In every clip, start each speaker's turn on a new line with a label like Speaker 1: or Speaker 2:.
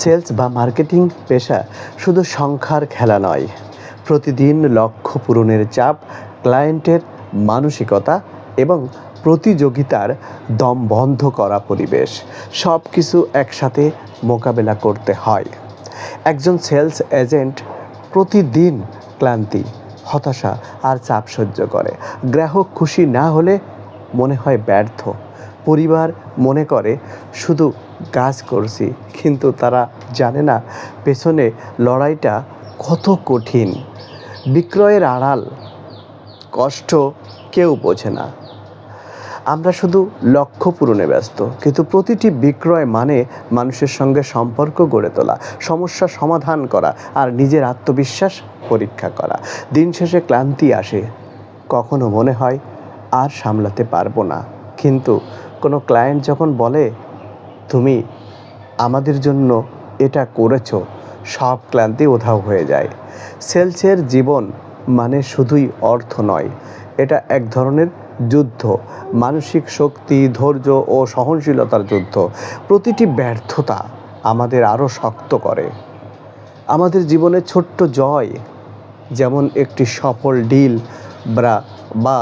Speaker 1: Sales বা marketing পেশা শুধু সংখ্যার খেলা নয়। প্রতিদিন লক্ষ্য পূরণের চাপ, ক্লায়েন্টের মানসিকতা এবং প্রতিযোগিতার দম বন্ধ করা পরিবেশ সব কিছু একসাথে মোকাবেলা করতে হয়। একজন সেলস এজেন্ট প্রতিদিন ক্লান্তি, হতাশা আর চাপ সহ্য করে। গ্রাহক খুশি না হলে মনে হয় ব্যর্থ। পরিবার মনে করে, শুধু কাজ করছি, কিন্তু তারা জানে না পেছনে লড়াইটা কত কঠিন। বিক্রয়ের আড়াল, কষ্ট কেউ বোঝে না। আমরা শুধু লক্ষ্য পূরণে ব্যস্ত, কিন্তু প্রতিটি বিক্রয় মানে মানুষের সঙ্গে সম্পর্ক গড়ে তোলা, সমস্যা সমাধান করা, আর নিজের আত্মবিশ্বাস পরীক্ষা করা। দিন শেষে ক্লান্তি আসে, কখনো মনে হয় আর সামলাতে পারব না। কিন্তু কোনো ক্লায়েন্ট যখন বলে, তুমি আমাদের জন্য এটা করেছ সব ক্লান্তি উধাও হয়ে যায়। সেলসের জীবন মানে শুধুই অর্থ নয়, এটা এক ধরনের যুদ্ধ, মানসিক শক্তি, ধৈর্য ও সহনশীলতার যুদ্ধ। প্রতিটি ব্যর্থতা আমাদের আরও শক্ত করে। আমাদের জীবনে ছোট্ট জয়, যেমন একটি সফল ডিল বা বা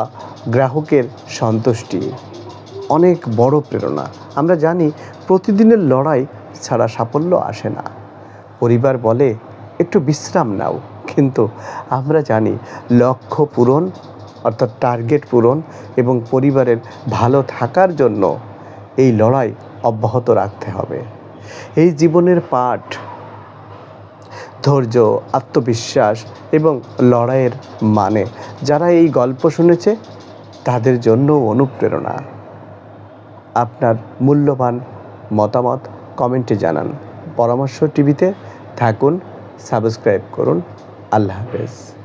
Speaker 1: গ্রাহকের সন্তুষ্টি। অনেক বড় প্রেরণা। আমরা জানি প্রতিদিনের লড়াই ছাড়া সাফল্য আসে না। পরিবার বলে, একটু বিশ্রাম নাও। কিন্তু আমরা জানি লক্ষ্য পূরণ, অর্থাৎ টার্গেট পূরণ এবং পরিবারের ভালো থাকার জন্য এই লড়াই অব্যাহত রাখতে হবে। এই জীবনের পাঠ ধৈর্য, আত্মবিশ্বাস এবং লড়াইয়ের মানে। যারা এই গল্প শুনেছে, তাদের জন্য অনুপ্রেরণা। আপনার মূল্যবান মতামত কমেন্টে জানান। পরামর্শ টিভিতে থাকুন সাবস্ক্রাইব করুন। আল্লাহ হাফেজ।